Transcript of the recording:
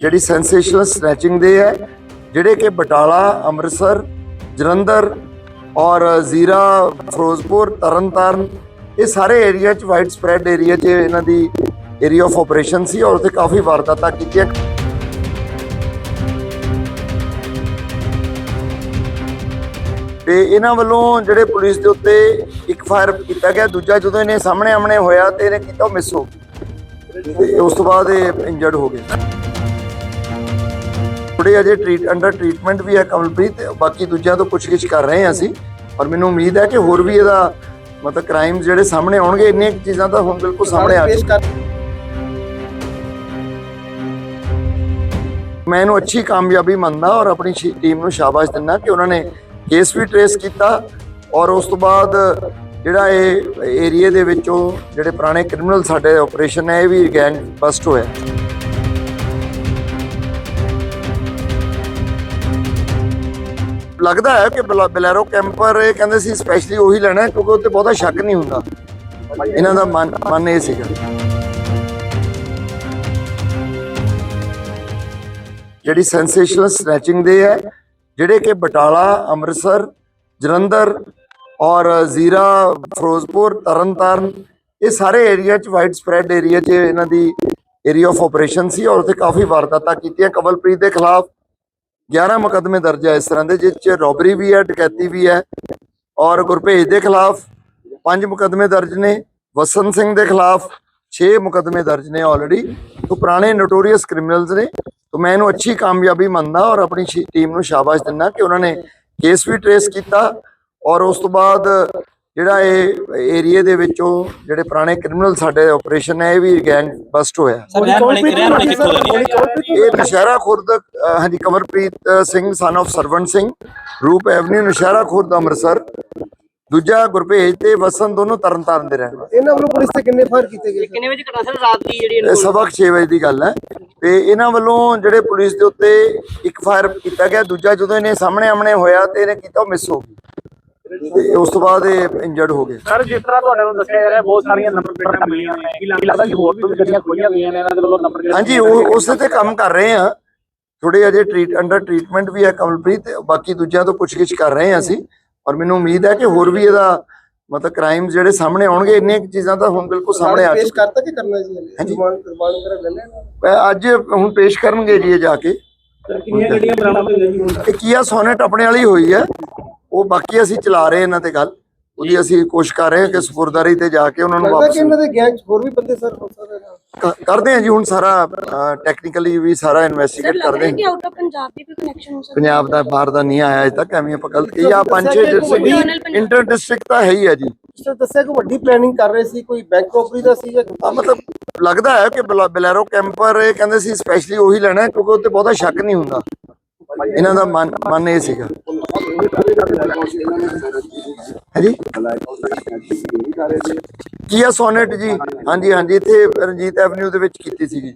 ਜਿਹੜੀ sensational snatching ਦੇ ਹੈ, ਜਿਹੜੇ ਕਿ ਬਟਾਲਾ, ਅੰਮ੍ਰਿਤਸਰ, ਜਲੰਧਰ ਔਰ ਜ਼ੀਰਾ, ਫਿਰੋਜ਼ਪੁਰ, ਤਰਨਤਾਰਨ, ਇਹ ਸਾਰੇ ਏਰੀਆ 'ਚ ਵਾਈਡ ਸਪਰੈਡ ਏਰੀਆ 'ਚ ਇਹਨਾਂ ਦੀ ਏਰੀਆ ਆਫ ਆਪਰੇਸ਼ਨ ਸੀ ਔਰ ਉੱਥੇ ਕਾਫੀ ਵਾਰਦਾਤਾਂ ਕੀਤੀਆਂ ਤੇ ਇਹਨਾਂ ਵੱਲੋਂ ਜਿਹੜੇ ਪੁਲਿਸ ਦੇ ਉੱਤੇ ਇੱਕ ਫਾਇਰ ਕੀਤਾ ਗਿਆ, ਦੂਜਾ ਜਦੋਂ ਇਹਨੇ ਸਾਹਮਣੇ ਆਮਣੇ ਹੋਇਆ ਤੇ ਇਹਨੇ ਕੀਤਾ ਉਹ ਮਿਸ ਹੋ ਗਈ। ਤੇ ਉਸ ਤੋਂ ਬਾਅਦ ਇਹ ਇੰਜਰਡ ਹੋ ਗਏ। ਥੋੜੇ ਅਜੇ ਟ੍ਰੀਟ ਅੰਡਰ ਟ੍ਰੀਟਮੈਂਟ ਵੀ ਹੈ ਕਮਲਪ੍ਰੀਤ ਬਾਕੀ ਦੂਜਿਆਂ ਤੋਂ ਪੁੱਛਗਿੱਛ ਕਰ ਰਹੇ ਹਾਂ ਅਸੀਂ। ਔਰ ਮੈਨੂੰ ਉਮੀਦ ਹੈ ਕਿ ਹੋਰ ਵੀ ਇਹਦਾ ਮਤਲਬ ਕ੍ਰਾਈਮਸ ਜਿਹੜੇ ਸਾਹਮਣੇ ਆਉਣਗੇ, ਇੰਨੀਆਂ ਚੀਜ਼ਾਂ ਤਾਂ ਹੁਣ ਬਿਲਕੁਲ ਸਾਹਮਣੇ ਆ ਪੇਸ਼ ਮੈਂ ਇਹਨੂੰ ਅੱਛੀ ਕਾਮਯਾਬੀ ਮੰਨਦਾ ਔਰ ਆਪਣੀ ਟੀਮ ਨੂੰ ਸ਼ਾਬਾਸ਼ ਦਿੰਦਾ ਕਿ ਉਹਨਾਂ ਨੇ ਕੇਸ ਵੀ ਟਰੇਸ ਕੀਤਾ ਔਰ ਉਸ ਤੋਂ ਬਾਅਦ ਜਿਹੜਾ ਇਹ ਏਰੀਆ ਦੇ ਵਿੱਚੋਂ ਜਿਹੜੇ ਪੁਰਾਣੇ ਕ੍ਰਿਮੀਨਲ ਸਾਡੇ ਆਪਰੇਸ਼ਨ ਹੈ ਇਹ ਵੀ ਗੈਂਗ ਬਸਟ ਹੋਇਆ। ਲੱਗਦਾ ਹੈ ਕਿ ਬਲਾ- ਬਲੈਰੋ ਕੈਂਪਰ ਇਹ ਕਹਿੰਦੇ ਸੀ ਸਪੈਸ਼ਲੀ ਉਹੀ ਲੈਣਾ ਹੈ ਕਿਉਂਕਿ ਉੱਤੇ ਬਹੁਤਾ ਸ਼ੱਕ ਨਹੀਂ ਹੁੰਦਾ। ਇਹਨਾਂ ਦਾ ਮਨ ਮਨ ਇਹ ਸੀਗਾ। ਜਿਹੜੀ ਸੈਂਸੇਸ਼ਨਲ ਸਨੈਚਿੰਗ ਦੇ ਹੈ, ਜਿਹੜੇ ਕਿ ਬਟਾਲਾ, ਅੰਮ੍ਰਿਤਸਰ, ਜਲੰਧਰ ਔਰ ਜ਼ੀਰਾ, ਫਿਰੋਜ਼ਪੁਰ, ਤਰਨਤਾਰਨ, ਇਹ ਸਾਰੇ ਏਰੀਆ 'ਚ ਵਾਈਡ ਸਪਰੈਡ ਏਰੀਆ 'ਚ ਇਹਨਾਂ ਦੀ ਏਰੀਆ ਆਫ ਆਪਰੇਸ਼ਨ ਸੀ ਔਰ ਉੱਥੇ ਕਾਫੀ ਵਾਰਦਾਤਾਂ ਕੀਤੀਆਂ। ਕਵਲਪ੍ਰੀਤ ਦੇ ਖਿਲਾਫ 11 ਮੁਕੱਦਮੇ ਦਰਜ ਹੈ ਇਸ ਤਰ੍ਹਾਂ ਦੇ, ਜਿਸ ਚ ਰੋਬਰੀ ਵੀ ਹੈ, ਡਕੈਤੀ ਵੀ ਹੈ ਔਰ ਗੁਰਭੇਜ ਦੇ ਖਿਲਾਫ 5 ਮੁਕੱਦਮੇ ਦਰਜ ਨੇ ਵਸਨ ਸਿੰਘ ਦੇ ਖਿਲਾਫ 6 ਮੁਕੱਦਮੇ ਦਰਜ ਨੇ ਆਲਰੇਡੀ ਤੋਂ ਪੁਰਾਣੇ ਨੋਟੋਰੀਅਸ ਕ੍ਰਿਮੀਨਲਸ ਨੇ। ਤੋਂ ਮੈਂ ਇਹਨੂੰ ਅੱਛੀ ਕਾਮਯਾਬੀ ਮੰਨਦਾ ਔਰ ਆਪਣੀ ਟੀਮ ਨੂੰ ਸ਼ਾਬਾਸ਼ ਦਿੰਦਾ ਕਿ ਉਹਨਾਂ ਨੇ ਕੇਸ ਵੀ ਟਰੇਸ ਕੀਤਾ ਔਰ ਉਸ ਤੋਂ ਬਾਅਦ ਜਿਹੜਾ ਇਹ ਏਰੀਆ ਦੇ ਵਿੱਚੋਂ ਜਿਹੜੇ ਪੁਰਾਣੇ ਕ੍ਰਿਮੀਨਲ ਸਾਡੇ ਆਪਰੇਸ਼ਨ ਹੈ ਇਹ ਵੀ ਗੈਂਗ ਬਸਟ ਹੋਇਆ। ਇਹ ਨਸ਼ਹਿਰਾ ਖੁਰਦ ਹਾਂਜੀ ਕਮਰਪ੍ਰੀਤ ਸਿੰਘ ਸਨ of ਸਰਵਣ ਸਿੰਘ ਰੂਪ ਐਵਨਿਊ ਨਸ਼ਹਿਰਾ ਖੁਰਦ ਅੰਮ੍ਰਿਤਸਰ। ਦੂਜਾ ਗੁਰਭੇਜ ਤੇ ਵਸਨ ਦੋਨੋਂ ਤਰਨਤਾਰਨ ਦੇ ਰਹਿਣ ਵਾਲੇ। ਇਹਨਾਂ ਵੱਲੋਂ ਪੁਲਿਸ ਤੇ ਕਿੰਨੇ ਫਾਇਰ ਕੀਤੇ ਗਏ? ਕਿੰਨੇ ਵਜੇ ਘਟਨਾ? ਸਰ ਰਾਤ ਦੀ ਜਿਹੜੀ ਇਹ ਸਬਕ 6 ਵਜੇ ਦੀ ਗੱਲ ਹੈ। ਤੇ ਇਹਨਾਂ ਵੱਲੋਂ ਜਿਹੜੇ ਪੁਲਿਸ ਦੇ ਉੱਤੇ ਇੱਕ ਫਾਇਰ ਕੀਤਾ ਗਿਆ ਦੂਜਾ ਜਦੋਂ ਇਹਨੇ ਸਾਹਮਣੇ ਆਮਣੇ ਹੋਇਆ ਤੇ ਇਹਨੇ ਕੀਤਾ ਮਿਸ ਹੋ ਗਿਆ। ਤੇ ਉਸ ਤੋਂ ਬਾਅਦ ਇਹ ਇੰਜਰਡ ਹੋ ਗਿਆ ਸਰ ਜਿਸ ਤਰ੍ਹਾਂ ਤੁਹਾਡੇ ਨੂੰ ਦੱਸਿਆ ਜਾ ਰਿਹਾ ਬਹੁਤ ਸਾਰੀਆਂ ਨੰਬਰ ਪਲੇਟਾਂ ਮਿਲੀਆਂ ਨੇ। ਕੀ ਲੱਗਦਾ ਕਿ ਹੋਰ ਵੀ ਗੱਡੀਆਂ ਖੋਈਆਂ ਗਈਆਂ ਨੇ ਇਹਨਾਂ ਦੇ ਵੱਲੋਂ ਨੰਬਰ ਪਲੇਟ ਹਾਂਜੀ ਉਹ ਉਸੇ ਤੇ ਕੰਮ ਕਰ ਰਹੇ ਆ। ਥੋੜੇ ਅਜੇ ਟ੍ਰੀਟ ਅੰਡਰ ਟ੍ਰੀਟਮੈਂਟ ਵੀ ਹੈ ਕਮਲਪ੍ਰੀਤ ਤੇ ਬਾਕੀ ਦੂਜਿਆਂ ਤੋਂ ਪੁੱਛਗਿੱਛ ਕਰ ਰਹੇ ਆ ਅਸੀਂ। ਔਰ ਮੈਨੂੰ ਉਮੀਦ ਹੈ ਕਿ ਹੋਰ ਵੀ ਇਹਦਾ ਮਤਲਬ ਕ੍ਰਾਈਮਸ ਜਿਹੜੇ ਸਾਹਮਣੇ ਆਉਣਗੇ ਇੰਨੀਆਂ ਚੀਜ਼ਾਂ ਤਾਂ ਹੁਣ ਬਿਲਕੁਲ ਸਾਹਮਣੇ ਆ ਪੇਸ਼ ਕਰਤਾ ਕਿ ਕਰਨਾ ਜੀ ਹਾਂਜੀ। ਰਿਮਾਂਡ ਵਗੈਰਾ ਲੈ ਲੈਣਾ? ਅੱਜ ਹੁਣ ਪੇਸ਼ ਕਰਨਗੇ ਜੀ ਇਹ ਜਾ ਕੇ। ਕਿੰਨੀਆਂ ਗੱਡੀਆਂ ਬਰਾਮਦ ਹੋਈਆਂ ਜੀ ਹੁਣ ਇਹ ਕੀਆ ਸੋਨੇਟ ਆਪਣੇ ਵਾਲੀ ਹੋਈ ਹੈ। ਉਹ ਬਾਕੀ ਅਸੀਂ ਚਲਾ ਰਹੇ ਇਹਨਾਂ ਤੇ ਗੱਲ। ਉਹਦੀ ਅਸੀਂ ਕੋਸ਼ਿਸ਼ ਕਰ ਰਹੇ ਹਾਂ ਕਿ ਸਪੁਰਦਾਰੀ ਤੇ ਜਾ ਕੇ ਉਹਨਾਂ ਨੂੰ ਲੱਗਦਾ ਵਾਪਸ ਕਿ ਇਹਨਾਂ ਦੇ ਗੈਂਗ ਹੋਰ ਵੀ ਬੰਦੇ ਸਰ ਹੋ ਸਕਦੇ ਨੇ? ਕ- ਕਰਦੇ ਹਾਂ ਜੀ ਹੁਣ ਸਾਰਾ ਟੈਕਨੀਕਲੀ ਵੀ ਸਾਰਾ ਇਨਵੈਸਟੀਗੇਟ ਲੱਗ ਕਰਦੇ ਹਾਂ। ਕਿ ਆਊਟ ਆਫ ਪੰਜਾਬ ਵੀ ਕੋਈ ਕਨੈਕਸ਼ਨ ਹੋ ਸਕਦਾ ਪੰਜਾਬ ਦਾ ਬਾਹਰ ਦਾ ਨਹੀਂ ਆਇਆ ਅਜੇ ਤੱਕ ਐਵੇਂ ਆਪਾਂ ਗਲਤ ਕਹੀ ਆ ਪੰਜ ਛੇ ਡਿਸਟ੍ਰਿਕਟ ਇੰਟਰ ਡਿਸਟ੍ਰਿਕਟ ਤਾਂ ਹੈ ਹੀ ਹੈ ਜੀ। ਤਰ੍ਹਾਂ ਦੱਸਿਆ ਕਿ ਵੱਡੀ ਪਲੈਨਿੰਗ ਕਰ ਰਹੇ ਸੀ ਕੋਈ ਬੈਂਕ ਰੋਬਰੀ ਦਾ ਸੀ ਜਾਂ ਆ ਮਤਲਬ ਲੱਗਦਾ ਹੈ ਕਿ ਬਲਾ- ਬਲੈਰੋ ਕੈਂਪਰ ਇਹ ਕਹਿੰਦੇ ਸੀ ਸਪੈਸ਼ਲੀ ਉਹੀ ਲੈਣਾ ਹੈ ਕਿਉਂਕਿ ਉੱਤੇ ਬਹੁਤਾ ਸ਼ੱਕ ਨਹੀਂ ਹੁੰਦਾ। ਇਹਨਾਂ ਦਾ ਮਨ ਮਨ ਇਹ ਸੀਗਾ। ਹੈ ਜੀ ਕੀਆ ਸੋਨੇਟ ਜੀ? ਹਾਂਜੀ ਹਾਂਜੀ ਇੱਥੇ ਰਣਜੀਤ ਐਵਨਿਊ ਦੇ ਵਿੱਚ ਕੀਤੀ ਸੀਗੀ।